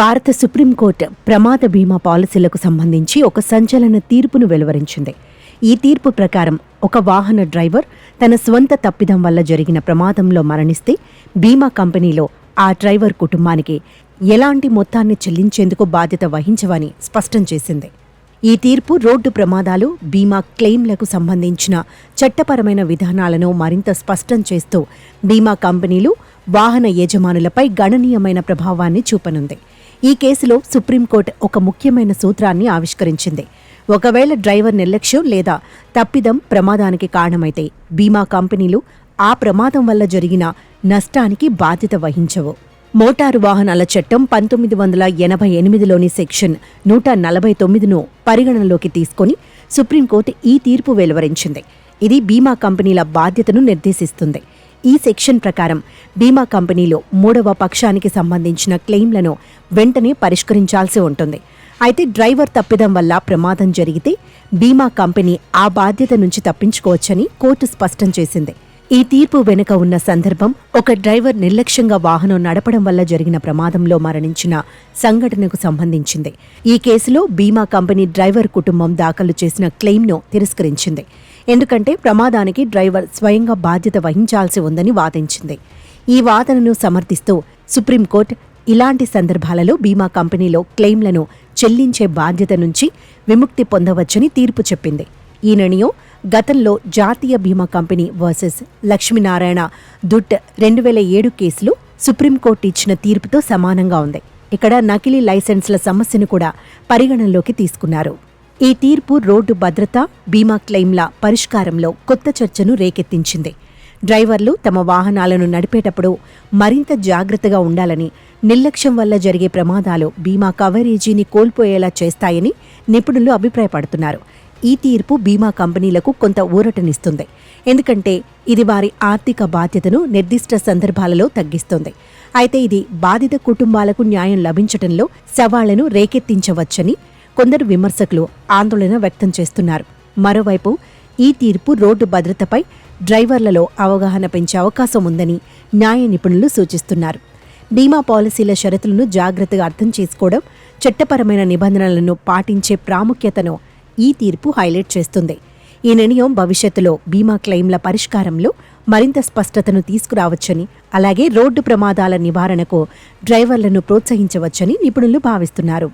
భారత సుప్రీంకోర్టు ప్రమాద బీమా పాలసీలకు సంబంధించి ఒక సంచలన తీర్పును వెలువరించింది. ఈ తీర్పు ప్రకారం ఒక వాహన డ్రైవర్ తన స్వంత తప్పిదం వల్ల జరిగిన ప్రమాదంలో మరణిస్తే బీమా కంపెనీలో ఆ డ్రైవర్ కుటుంబానికి ఎలాంటి మొత్తాన్ని చెల్లించేందుకు బాధ్యత వహించవని స్పష్టం చేసింది. ఈ తీర్పు రోడ్డు ప్రమాదాలు బీమా క్లెయిమ్లకు సంబంధించిన చట్టపరమైన విధానాలను మరింత స్పష్టం చేస్తూ బీమా కంపెనీలు వాహన యజమానులపై గణనీయమైన ప్రభావాన్ని చూపనుంది. ఈ కేసులో సుప్రీంకోర్టు ఒక ముఖ్యమైన సూత్రాన్ని ఆవిష్కరించింది. ఒకవేళ డ్రైవర్ నిర్లక్ష్యం లేదా తప్పిదం ప్రమాదానికి కారణమైతే బీమా కంపెనీలు ఆ ప్రమాదం వల్ల జరిగిన నష్టానికి బాధ్యత వహించవు. మోటారు వాహనాల చట్టం పంతొమ్మిది వందల ఎనభై ఎనిమిదిలోని సెక్షన్ నూట నలభై తొమ్మిదిను పరిగణనలోకి తీసుకొని సుప్రీంకోర్టు ఈ తీర్పు వెలువరించింది. ఇది బీమా కంపెనీల బాధ్యతను నిర్దేశిస్తుంది. ఈ సెక్షన్ ప్రకారం బీమా కంపెనీలు మూడవ పక్షానికి సంబంధించిన క్లెయిమ్లను వెంటనే పరిష్కరించాల్సి ఉంటుంది. అయితే డ్రైవర్ తప్పిదం వల్ల ప్రమాదం జరిగితే బీమా కంపెనీ ఆ బాధ్యత నుంచి తప్పించుకోవచ్చని కోర్టు స్పష్టం చేసింది. ఈ తీర్పు వెనుక ఉన్న సందర్భం ఒక డ్రైవర్ నిర్లక్ష్యంగా వాహనం నడపడం వల్ల జరిగిన ప్రమాదంలో మరణించిన సంఘటనకు సంబంధించింది. ఈ కేసులో బీమా కంపెనీ డ్రైవర్ కుటుంబం దాఖలు చేసిన క్లెయిమ్ను తిరస్కరించింది. ఎందుకంటే ప్రమాదానికి డ్రైవర్ స్వయంగా బాధ్యత వహించాల్సి ఉందని వాదించింది. ఈ వాదనను సమర్థిస్తూ సుప్రీంకోర్టు ఇలాంటి సందర్భాలలో బీమా కంపెనీలో క్లెయిమ్లను చెల్లించే బాధ్యత నుంచి విముక్తి పొందవచ్చని తీర్పు చెప్పింది. ఈ నిర్ణయం గతంలో జాతీయ బీమా కంపెనీ వర్సెస్ లక్ష్మీనారాయణ దుట్ రెండు వేల ఏడు కేసులో సుప్రీంకోర్టు ఇచ్చిన తీర్పుతో సమానంగా ఉంది. ఇక్కడ నకిలీ లైసెన్స్ల సమస్యను కూడా పరిగణనలోకి తీసుకున్నారు. ఈ తీర్పు రోడ్డు భద్రత బీమా క్లెయిమ్ల పరిష్కారంలో కొత్త చర్చను రేకెత్తించింది. డ్రైవర్లు తమ వాహనాలను నడిపేటప్పుడు మరింత జాగ్రత్తగా ఉండాలని నిర్లక్ష్యం వల్ల జరిగే ప్రమాదాలు బీమా కవరేజీని కోల్పోయేలా చేస్తాయని నిపుణులు అభిప్రాయపడుతున్నారు. ఈ తీర్పు బీమా కంపెనీలకు కొంత ఊరటనిస్తుంది. ఎందుకంటే ఇది వారి ఆర్థిక బాధ్యతను నిర్దిష్ట సందర్భాలలో తగ్గిస్తుంది. అయితే ఇది బాధిత కుటుంబాలకు న్యాయం లభించటంలో సవాళ్ళను రేకెత్తించవచ్చని కొందరు విమర్శకులు ఆందోళన వ్యక్తం చేస్తున్నారు. మరోవైపు ఈ తీర్పు రోడ్డు భద్రతపై డ్రైవర్లలో అవగాహన పెంచే అవకాశం ఉందని న్యాయ నిపుణులు సూచిస్తున్నారు. బీమా పాలసీల షరతులను జాగ్రత్తగా అర్థం చేసుకోవడం చట్టపరమైన నిబంధనలను పాటించే ప్రాముఖ్యతను ఈ తీర్పు హైలైట్ చేస్తుంది. ఈ నిర్ణయం భవిష్యత్తులో బీమా క్లెయిమ్ల పరిష్కారంలో మరింత స్పష్టతను తీసుకురావచ్చని అలాగే రోడ్డు ప్రమాదాల నివారణకు డ్రైవర్లను ప్రోత్సహించవచ్చని నిపుణులు భావిస్తున్నారు.